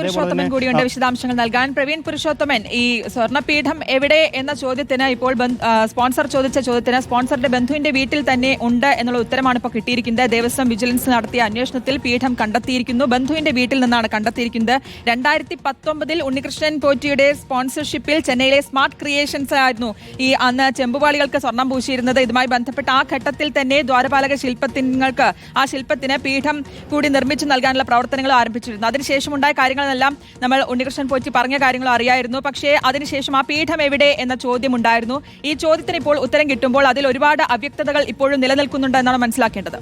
പുരുഷോത്തമൻ കൂടിയുണ്ട്. വിശദാംശങ്ങൾ നൽകാൻ പ്രവീൺ പുരുഷോത്തമൻ ഈ സ്വർണപീഠം എവിടെ എന്ന ചോദ്യത്തിന് ഇപ്പോൾ സ്പോൺസർ ചോദിച്ച ചോദ്യത്തിന് സ്പോൺസറുടെ ബന്ധുവിന്റെ വീട്ടിൽ തന്നെ ഉണ്ട് എന്നുള്ള ഉത്തരമാണ് ഇപ്പോൾ കിട്ടിയിരിക്കുന്നത്. ദേവസ്വം വിജിലൻസ് നടത്തിയ അന്വേഷണത്തിൽ പീഠം കണ്ടെത്തിയിരിക്കുന്നു. ബന്ധുവിന്റെ വീട്ടിൽ നിന്നാണ് കണ്ടെത്തിയിരിക്കുന്നത്. രണ്ടായിരത്തി പത്തൊമ്പതിൽ ഉണ്ണികൃഷ്ണൻ പോറ്റിയുടെ സ്പോൺസർഷിപ്പിൽ ചെന്നൈയിലെ സ്മാർട്ട് ക്രിയേഷൻസ് ആയിരുന്നു ഈ അന്ന് ചെമ്പുപാളികൾക്ക് സ്വർണം പൂശിയിരുന്നത്. ഇതുമായി ബന്ധപ്പെട്ട ആ ഘട്ടത്തിൽ തന്നെ ദ്വാരപാലക ശില്പത്തിങ്ങൾക്ക് ആ ശില്പത്തിന് പീഠം കൂടി നിർമ്മിച്ചു നൽകാനുള്ള പ്രവർത്തനങ്ങൾ ആരംഭിച്ചിരുന്നു. അതിനുശേഷം ഉണ്ടായ കാര്യങ്ങളെല്ലാം നമ്മൾ ഉണ്ണികൃഷ്ണൻ പോറ്റി പറഞ്ഞ കാര്യങ്ങൾ അറിയായിരുന്നു. പക്ഷേ അതിനുശേഷം ആ പീഠം എവിടെ എന്ന ചോദ്യം ഉണ്ടായിരുന്നു ഈ ചോദ്യത്തിന് ഇപ്പോൾ ഉത്തരം കിട്ടുമ്പോൾ അതിൽ ഒരുപാട് അവ്യക്തതകൾ ഇപ്പോഴും നിലനിൽക്കുന്നുണ്ട് എന്നാണ് മനസ്സിലാക്കേണ്ടത്.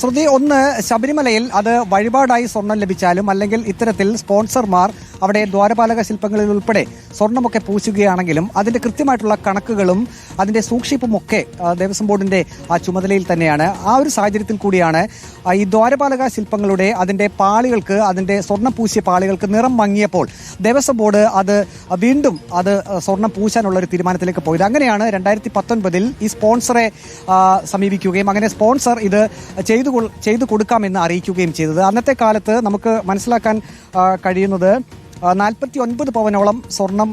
ശ്രുതി ഒന്ന് ശബരിമലയിൽ അത് വഴിപാടായി സ്വർണം ലഭിച്ചാലും അല്ലെങ്കിൽ ഇത്തരത്തിൽ സ്പോൺസർമാർ അവിടെ ദ്വാരപാലക ശില്പങ്ങളിൽ ഉൾപ്പെടെ സ്വർണമൊക്കെ പൂശുകയാണെങ്കിലും അതിന്റെ കൃത്യമായിട്ടുള്ള കണക്കുകളും അതിന്റെ സൂക്ഷിപ്പുമൊക്കെ ദേവസ്വം ബോർഡിന്റെ ആ ചുമതലയിൽ തന്നെയാണ്. ആ ഒരു സാഹചര്യത്തിൽ കൂടിയാണ് ഈ ദ്വാരപാലക ശില്പങ്ങളുടെ അതിന്റെ പാളികൾക്ക് അതിന്റെ സ്വർണം പൂശിയ പാളികൾക്ക് നിറം മങ്ങിയപ്പോൾ ദേവസ്വം ബോർഡ് അത് വീണ്ടും അത് സ്വർണം പൂശാനുള്ള ഒരു തീരുമാനത്തിലേക്ക് പോയത്. അങ്ങനെയാണ് രണ്ടായിരത്തി പത്തൊൻപതിൽ ഈ സ്പോൺസറെ സമീപിക്കുകയും അങ്ങനെ സ്പോൺസർ ഇത് ചെയ്തു ചെയ്തു കൊടുക്കാമെന്ന് അറിയിക്കുകയും ചെയ്തത്. അന്നത്തെ കാലത്ത് നമുക്ക് മനസ്സിലാക്കാൻ കഴിയുന്നത് നാൽപ്പത്തി ഒൻപത് പവനോളം സ്വർണം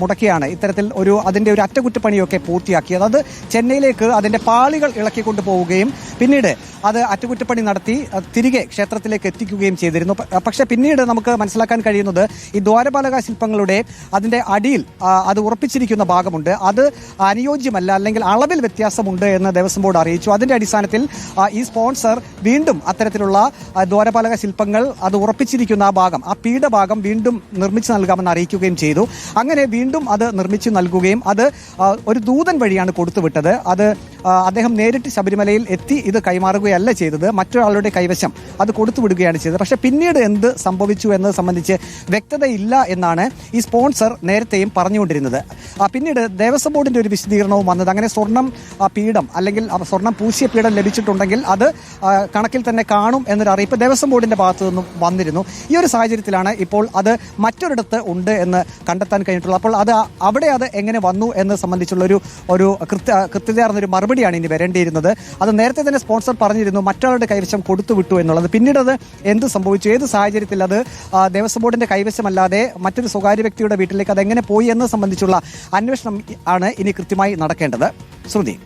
മുടക്കിയാണ് ഇത്തരത്തിൽ ഒരു അതിന്റെ ഒരു അറ്റകുറ്റപ്പണിയൊക്കെ പൂർത്തിയാക്കിയത് അത് ചെന്നൈയിലേക്ക് അതിന്റെ പാളികൾ ഇളക്കിക്കൊണ്ട് പോവുകയും പിന്നീട് അത് അറ്റകുറ്റപ്പണി നടത്തി തിരികെ ക്ഷേത്രത്തിലേക്ക് എത്തിക്കുകയും ചെയ്തിരുന്നു. പക്ഷേ പിന്നീട് നമുക്ക് മനസ്സിലാക്കാൻ കഴിയുന്നത് ഈ ദ്വാരപാലക ശില്പങ്ങളുടെ അതിന്റെ അടിയിൽ അത് ഉറപ്പിച്ചിരിക്കുന്ന ഭാഗമുണ്ട്. അത് അനുയോജ്യമല്ല അല്ലെങ്കിൽ അളവിൽ വ്യത്യാസമുണ്ട് എന്ന് ദേവസ്വം ബോർഡ് അറിയിച്ചു. അതിന്റെ അടിസ്ഥാനത്തിൽ ഈ സ്പോൺസർ വീണ്ടും അത്തരത്തിലുള്ള ദ്വാരപാലക ശില്പങ്ങൾ അത് ഉറപ്പിച്ചിരിക്കുന്ന ആ ഭാഗം ആ പീഠഭാഗം വീണ്ടും നിർമ്മിച്ചു നൽകാമെന്ന് അറിയിക്കുകയും ചെയ്തു. അങ്ങനെ വീണ്ടും അത് നിർമ്മിച്ചു നൽകുകയും അത് ഒരു ദൂതൻ വഴിയാണ് കൊടുത്തുവിട്ടത്. അത് അദ്ദേഹം നേരിട്ട് ശബരിമലയിൽ എത്തി ഇത് കൈമാറുകയല്ല ചെയ്തത്. മറ്റൊരാളുടെ കൈവശം അത് കൊടുത്തുവിടുകയാണ് ചെയ്തത്. പക്ഷേ പിന്നീട് എന്ത് സംഭവിച്ചു എന്നത് സംബന്ധിച്ച് വ്യക്തതയില്ല എന്നാണ് ഈ സ്പോൺസർ നേരത്തെയും പറഞ്ഞുകൊണ്ടിരുന്നത്. പിന്നീട് ദേവസ്വം ബോർഡിന്റെ ഒരു വിശദീകരണവും വന്നത് അങ്ങനെ സ്വർണം പീഠം അല്ലെങ്കിൽ സ്വർണം പൂശിയ പീഠം ലഭിച്ചിട്ടുണ്ടെങ്കിൽ അത് കണക്കിൽ തന്നെ കാണും എന്നൊരു അറിയിപ്പ് ദേവസ്വം ബോർഡിന്റെ ഭാഗത്തു നിന്നും വന്നിരുന്നു. ഈ ഒരു സാഹചര്യത്തിലാണ് ഇപ്പോൾ അത് മറ്റൊരിടത്ത് ഉണ്ട് എന്ന് കണ്ടെത്താൻ കഴിഞ്ഞിട്ടുള്ളത്. അപ്പോൾ അത് അവിടെ അത് എങ്ങനെ വന്നു എന്ന് സംബന്ധിച്ചുള്ള ഒരു ഒരു കൃത്യ കൃത്യതയാർന്ന ഒരു മറുപടിയാണ് ഇനി വരേണ്ടിയിരുന്നത്. അത് നേരത്തെ തന്നെ സ്പോൺസർ പറഞ്ഞിരുന്നു മറ്റൊരാളുടെ കൈവശം കൊടുത്തുവിട്ടു എന്നുള്ളത്. പിന്നീട് അത് എന്ത് സംഭവിച്ചു? ഏത് സാഹചര്യത്തിൽ അത് ദേവസ്വം ബോർഡിന്റെ കൈവശമല്ലാതെ മറ്റൊരു സ്വകാര്യ വ്യക്തിയുടെ വീട്ടിലേക്ക് അത് എങ്ങനെ പോയി എന്നത് സംബന്ധിച്ചുള്ള അന്വേഷണം ആണ് ഇനി കൃത്യമായി നടക്കേണ്ടത്. ശ്രുതി